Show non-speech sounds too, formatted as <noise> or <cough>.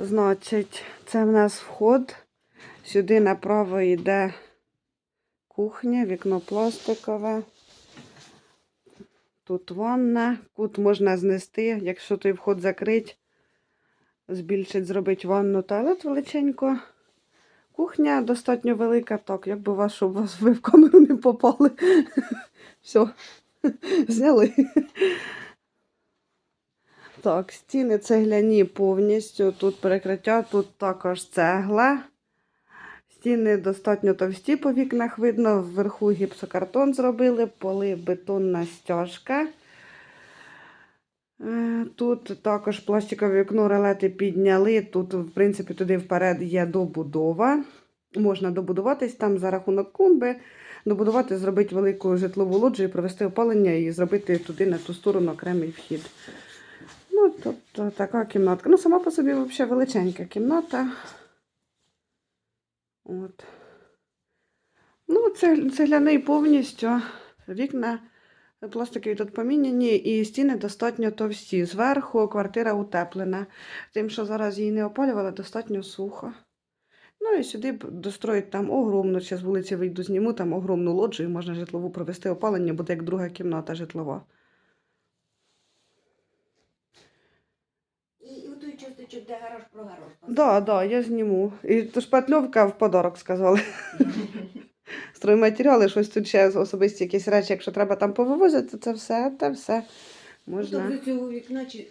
Значить, це в нас вход. Сюди направо йде кухня, вікно пластикове. Тут ванна. Кут можна знести, якщо той вход закрить, збільшить, зробить ванну туалет величенько. Кухня достатньо велика, так, якби вас, щоб вас ви в камеру не попали. <laughs> Все, зняли. Так, стіни цегляні повністю. Тут перекриття, тут також цегла. Стіни достатньо товсті по вікнах видно. Вверху гіпсокартон зробили, поли бетонна стяжка. Е, Тут також пластикове вікно релети підняли. Тут, в принципі, туди вперед є добудова. Можна добудуватись там за рахунок клумби, добудувати, зробити велику житлову лоджію, провести опалення і зробити туди на ту сторону окремий вхід. Ну, тобто така кімнатка. Ну, сама по собі взагалі величенька кімната. От. Ну, це цегляний повністю. Вікна пластикові тут поміняні, і стіни достатньо товсті. Зверху квартира утеплена. Тим, що зараз її не опалювали, достатньо сухо. Ну і сюди достроїть там огромну, ще з вулиці вийду, зніму там огромну лоджію, можна житлову провести опалення, буде як друга кімната житлова. У де гараж про гараж. Да, да, я зніму. І то шпатльовка в подарок сказали. <laughs> Стройматеріали, щось тут ще особисті якісь речі, якщо треба там повивозити, це все, це все. Можна. Тобто цього вікна чи